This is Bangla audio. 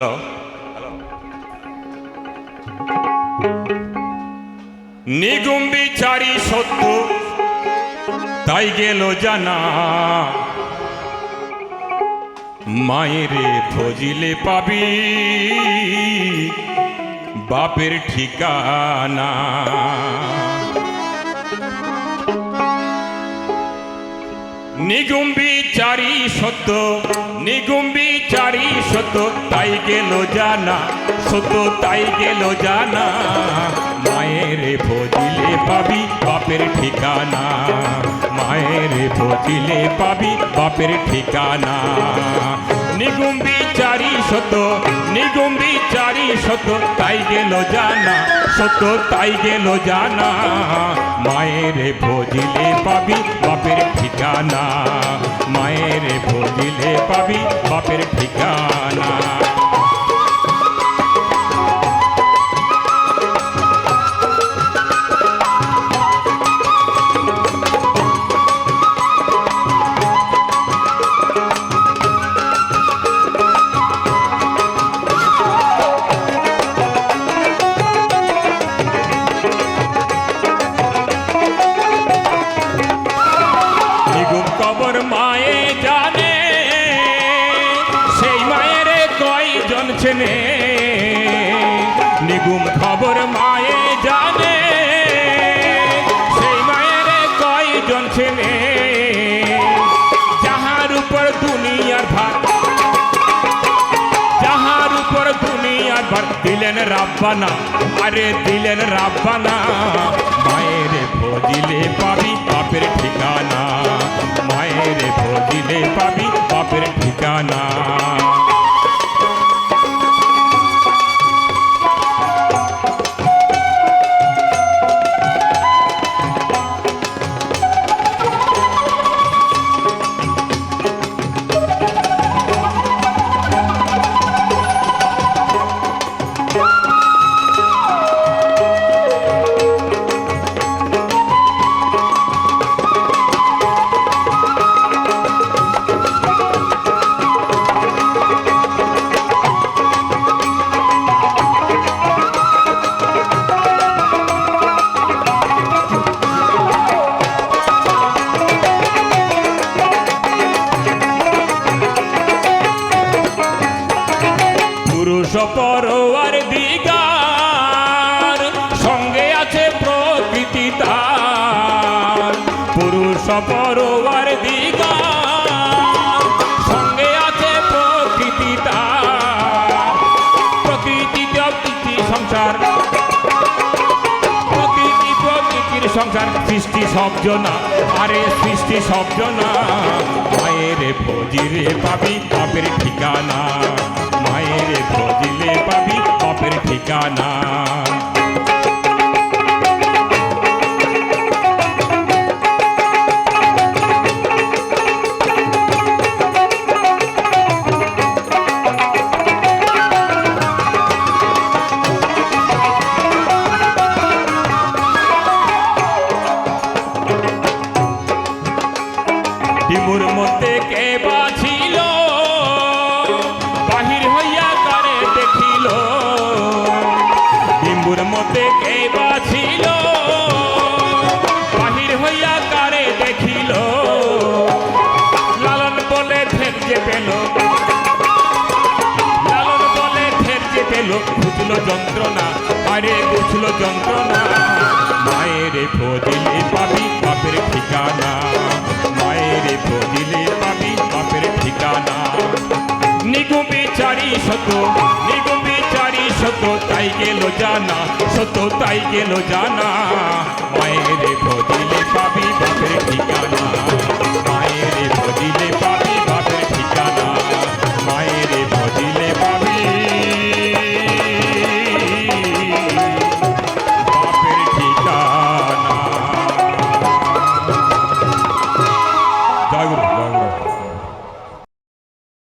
হ্যালো নিগুম বিচারি সত্য তাই গেল জানা। মায়েরে ফজিলে পাবি বাপের ঠিকানা। নিগুম বিচারি সত্য নিগুম সত্য তাই গেল জানা, সত্য তাই গেল জানা। মায়ের ভজিলে পাবি বাপের ঠিকানা, মায়ের ভজিলে পাবি বাপের ঠিকানা। নিগুম বিচারি সত্য, নিগুম বিচারি সত্য তাই গেল জানা, সত্য তাই গেল জানা। মায়ের ভজিলে পাবি ঠিকানা। মায়ের ভজিলে পাবি বাপের ঠিকানা। কয়জন ছেনে নিগুম খবর মায়ে জানে। সেই মায়ের কয়জন ছেনে যাহার উপর দুনিয়ার ভার, যাহার উপর দুনিয়ার ভার, দিলেন রাব্বানা, আরে দিলেন রাব্বানা। মায়ের ভজিলে পাবি বাপের ঠিকানা, মায়ের ভজিলে পাবি বাপের ঠিকানা। পুরুষ পরোয়ার দিগার, সঙ্গে আছে প্রকৃতি তার। পুরুষ পরোয়ার দিগার, সঙ্গে আছে প্রকৃতি তার। প্রকৃতি প্রকৃতি সংসার, প্রকৃতি প্রকৃতির সংসার, সৃষ্টি সবজনা আরে সৃষ্টি সবজনা মায়ের ভজিরে পাবি বাপের ঠিকানা। ঠিকানা ডিমুর মধ্যে কে বাছিল বুঝলো যন্ত্রণা আরে বুঝলো যন্ত্রণা। মায়ের ফদিলে পাবি বাপের ঠিকানা। মায়ের ফদিলে পাবি বাপের ঠিকানা। নিগুমি চারি শত নিগুমি চারি শত তাই গেল জানা শত তাই গেল জানা। মায়ের ফদিলে পাবি বাপের ঠিকানা।